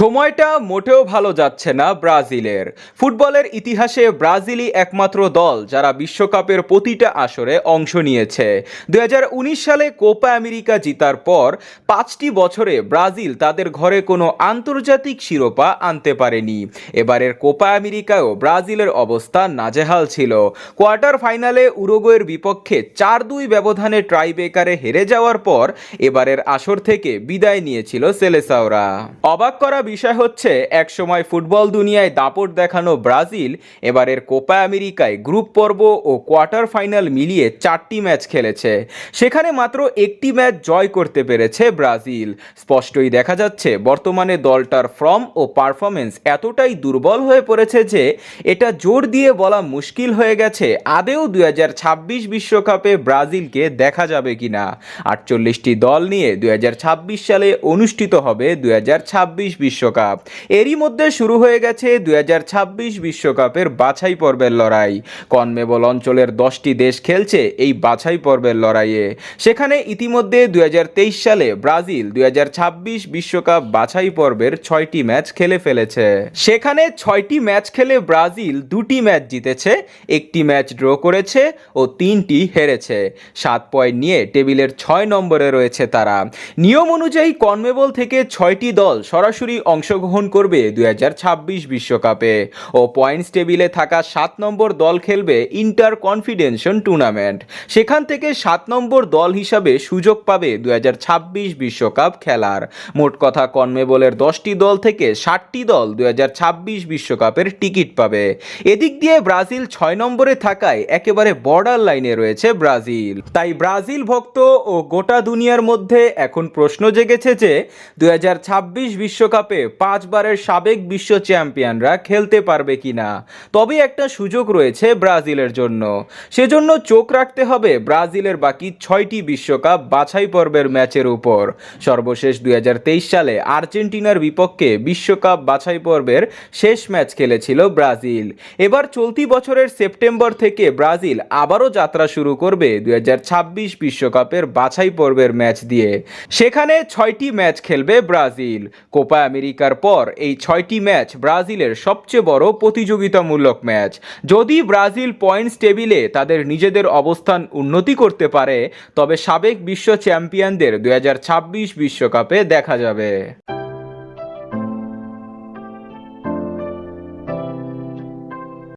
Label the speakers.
Speaker 1: সময়টা মোটেও ভালো যাচ্ছে না ব্রাজিলের। ফুটবলের ইতিহাসে ব্রাজিলই একমাত্র দল যারা বিশ্বকাপের প্রতিটা আসরে অংশ নিয়েছে। দু হাজার উনিশ সালে কোপা আমেরিকা জিতার পর পাঁচটি বছরে ব্রাজিল তাদের ঘরে কোনো আন্তর্জাতিক শিরোপা আনতে পারেনি। এবারের কোপা আমেরিকায়ও ব্রাজিলের অবস্থা নাজেহাল ছিল। কোয়ার্টার ফাইনালে উরুগুয়ের বিপক্ষে চার দুই ব্যবধানে ট্রাইবেকারে হেরে যাওয়ার পর এবারের আসর থেকে বিদায় নিয়েছিল সেলেসাওরা। অবাক করা বিষয় হচ্ছে একসময় ফুটবল দুনিয়ায় দাপট দেখানো ব্রাজিল, এবারের কোপা আমেরিকায় গ্রুপ পর্ব ও কোয়ার্টার ফাইনাল মিলিয়ে চারটি ম্যাচ খেলেছে। সেখানে মাত্র একটি ম্যাচ জয় করতে পেরেছে ব্রাজিল। স্পষ্টই দেখা যাচ্ছে, বর্তমানে দলটার ফর্ম ও পারফরমেন্স এতটাই দুর্বল হয়ে পড়েছে যে, এটা জোর দিয়ে বলা মুশকিল হয়ে গেছে আদেও দুই বিশ্বকাপে ব্রাজিলকে দেখা যাবে কিনা। আটচল্লিশটি দল নিয়ে দুই হাজার ছাব্বিশ সালে অনুষ্ঠিত হবে দুই বিশ্বকাপ। এরই মধ্যে শুরু হয়ে গেছে দুই বিশ্বকাপের বাছাই পর্বের লড়াই। কনমেবল অঞ্চলের দশটি দেশ খেলছে এই বাছাই পর্বের লড়াইয়ে। সেখানে ইতিমধ্যে দুই সালে ব্রাজিল দুই বিশ্বকাপ বাছাই পর্বের ছয়টি ম্যাচ খেলে ফেলেছে। সেখানে ছয়টি ম্যাচ খেলে ব্রাজিল দুটি ম্যাচ জিতেছে, একটি ম্যাচ ড্র করেছে ও তিনটি হেরেছে। সাত পয়েন্ট নিয়ে টেবিলের ছয় নম্বরে রয়েছে তারা। নিয়ম অনুযায়ী কনমেবল থেকে ছয়টি দল সরাসরি অংশগ্রহণ করবে দুই বিশ্বকাপে ও পয়েন্টস টেবিলে থাকা সাত নম্বর দল খেলবে ইন্টার কনফিডেন্সন টুর্নামেন্ট সেখান থেকে সাত নম্বর দল হিসাবে সুযোগ পাবে দুই বিশ্বকাপ খেলার। মোট কথা কনমেবলের দশটি দল থেকে ষাটটি দল দুই বিশ্বকাপের টিকিট পাবে। এদিক দিয়ে ব্রাজিল ছয় নম্বরে থাকায় একেবারে বর্ডার লাইনে রয়েছে ব্রাজিল। তাই ব্রাজিল ভক্ত ও গোটা দুনিয়ার মধ্যে এখন প্রশ্ন জেগেছে যে দুই বিশ্বকাপে পাঁচবারের সাবেক বিশ্ব চ্যাম্পিয়নরা খেলতে পারবে কিনা। তবে একটা সুযোগ রয়েছে ব্রাজিলের জন্য। সেজন্য চোখ রাখতে হবে ব্রাজিলের বাকি ছয়টি বিশ্বকাপ বাছাই পর্বের ম্যাচের উপর। সর্বশেষ দুই সালে আর্জেন্টিনার বিপক্ষে বিশ্বকাপ বাছাই পর্বের শেষ ম্যাচ খেলেছিল ব্রাজিল। এবার চলতি বছরের সেপ্টেম্বর থেকে ব্রাজিল আবারও যাত্রা শুরু করবে দুই বিশ্বকাপের বাছাই পর্বের ম্যাচ দিয়ে। সেখানে ছয়টি ম্যাচ খেলবে ব্রাজিল। কোপা আমেরিকার পর এই ছয়টি ম্যাচ ব্রাজিলের সবচেয়ে বড় প্রতিযোগিতামূলক ম্যাচ। যদি ব্রাজিল পয়েন্টস টেবিলে তাদের নিজেদের অবস্থান উন্নতি করতে পারে, তবে সাবেক বিশ্ব চ্যাম্পিয়নদের দু বিশ্বকাপে দেখা যাবে।